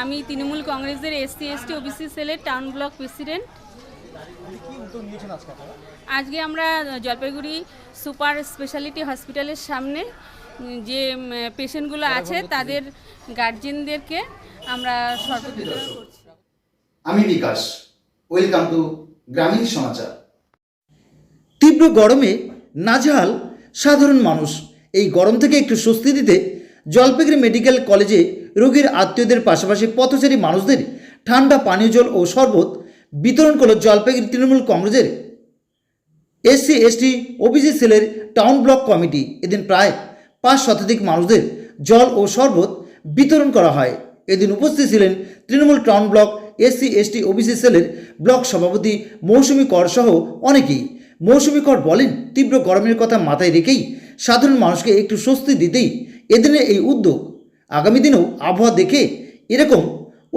আমি তৃণমূল কংগ্রেসের SC ST OBC সেলের টাউন ব্লক প্রেসিডেন্ট। আজকে আমরা জলপাইগুড়ি সুপার স্পেশালিটি হসপিটালের সামনে যে পেশেন্টগুলো আছে তাদের গার্জেনদেরকে আমরা করছি আমি বিকাশ। ওয়েলকাম টু গ্রামীণ সমাচার। তীব্র গরমে নাজেহাল সাধারণ মানুষ। এই গরম থেকে একটু স্বস্তি দিতে জলপাইগুড়ি মেডিকেল কলেজে রোগীর আত্মীয়দের পাশাপাশি পথচারী মানুষদের ঠান্ডা পানীয় জল ও শরবত বিতরণ করল জলপাইগুড়ি তৃণমূল কংগ্রেসের এসসি এসটি ওবিসি সেলের টাউন ব্লক কমিটি। এদিন প্রায় পাঁচ শতাধিক মানুষদের জল ও শরবত বিতরণ করা হয়। এদিন উপস্থিত ছিলেন Trinamool town block SC ST OBC সেলের ব্লক সভাপতি মৌসুমী কর সহ অনেকেই। মৌসুমী কর বলেন, তীব্র গরমের কথা মাথায় রেখেই সাধারণ মানুষকে একটু স্বস্তি দিতেই এদিনের এই উদ্যোগ আগামী দিনেও আবহাওয়া দেখে এরকম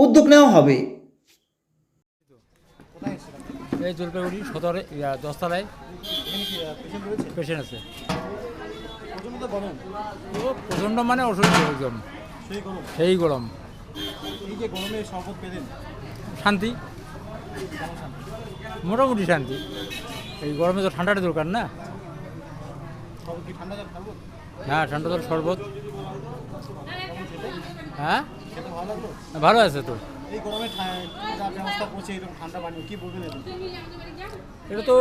উদ্যোগ নেওয়া হবে। এই জলপাইগুড়ি সদরে দশতলায় পেশেন্ট আছে। প্রচণ্ড মানে অসুস্থ একদম। সেই গরম। এই যে গরমে শরবত পেলেন শান্তি। মোটামুটি শান্তি। এই গরমে তো ঠান্ডাটা দরকার না। ঠান্ডা হ্যাঁ ঠান্ডা জল শরবত। হ্যাঁ? ভালো আছে তো? এটা তো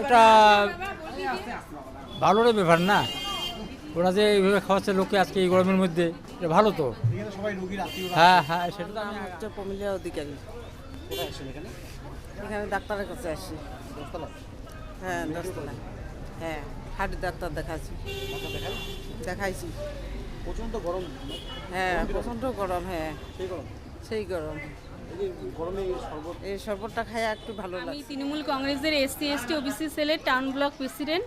একটা ভালোর ব্যাপার না। ওরা যে এইভাবে খাওয়াচ্ছে লোককে আজকে এই গরমের মধ্যে এটা ভালো তো। হ্যাঁ হ্যাঁ সেটা তো আমি হচ্ছে প্রমিলিয়া অধিকারী এখানে? এখানে ডাক্তারের কাছে আসি দশতলা হ্যাঁ দশতলায়। হ্যাঁ। হার্ট ডাক্তার দেখাচ্ছি দেখাইছি। প্রচণ্ড গরম। হ্যাঁ প্রচণ্ড গরম হ্যাঁ। সেই গরম? সেই গরম। এই শরবতটা খাই একটু ভালো আমি লাগছে। তৃণমূল কংগ্রেসের এসসি এসটি ওবিসি সেলের টাউন ব্লক প্রেসিডেন্ট।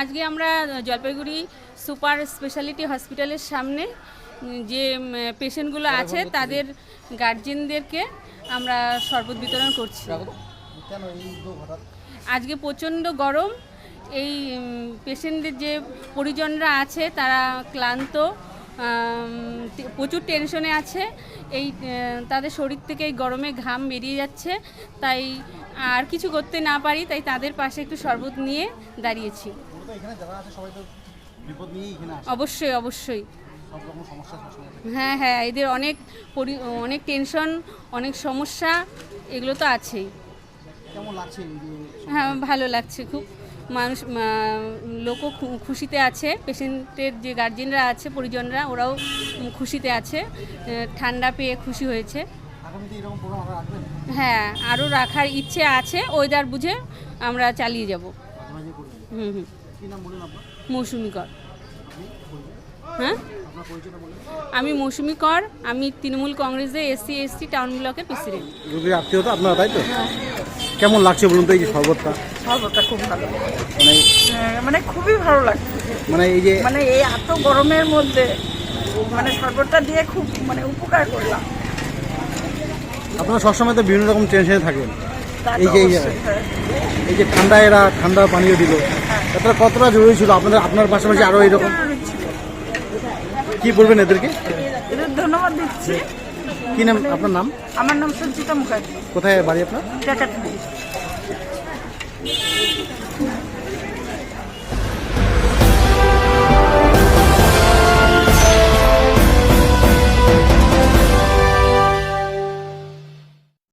আজকে আমরা জলপাইগুড়ি সুপার স্পেশালিটি হসপিটালের সামনে যে পেশেন্টগুলো আছে তাদের গার্জেনদেরকে আমরা শরবত বিতরণ করছি। কেন এই হঠাৎ আজকে প্রচণ্ড গরম। এই পেশেন্টদের যে পরিজনরা আছে, তারা ক্লান্ত প্রচুর টেনশনে আছে। এই তাদের শরীর থেকে এই গরমে ঘাম বেরিয়ে যাচ্ছে। তাই আর কিছু করতে না পারি, তাই তাদের পাশে একটু শরবত নিয়ে দাঁড়িয়েছি। অবশ্যই অবশ্যই। হ্যাঁ হ্যাঁ এদের অনেক অনেক টেনশন, অনেক সমস্যা, এগুলো তো আছেই। কেমন লাগছে হ্যাঁ ভালো লাগছে খুব। মানুষ লোকও খুশিতে আছে। পেশেন্টের যে গার্জেনরা আছে পরিজনরা ওরাও খুশিতে আছে। ঠান্ডা পেয়ে খুশি হয়েছে। হ্যাঁ আরও রাখার ইচ্ছে আছে। ওয়েদার বুঝে আমরা চালিয়ে যাব। হুম হুম। মৌসুমি কর। হ্যাঁ? আমি মৌসুমি কর আমি তৃণমূল কংগ্রেসের এসসি এসটি টাউন ব্লকের প্রেসিডেন্ট। রোগীর আত্মীয়তা আপনারা তাই তো? কেমন লাগছে বলুন তো এই যে শরবতটা? শরবতটা খুব ভালো মানে হ্যাঁ, মানে খুবই ভালো লাগছে। মানে এই যে মানে এই এত গরমের মধ্যে মানে শরবতটা দিয়ে খুব মানে উপকার করলাম। আপনারা সবসময় তো বিভিন্ন রকম টেনশনে থাকেন। এই যে এই যে- অবশ্যই, হ্যাঁ। এই যে ঠান্ডা এরা ঠান্ডা পানীয় দিল। এটা কতটা জরুরি ছিল? আপনাদের আপনার পাশাপাশি আরও এরকম। কি বলবেন এদেরকে? এদের ধন্যবাদ দিচ্ছি। কি নাম? আপনার নাম? আমার নাম সঞ্চিতা মুখার্জি। কোথায় বাড়ি আপনার?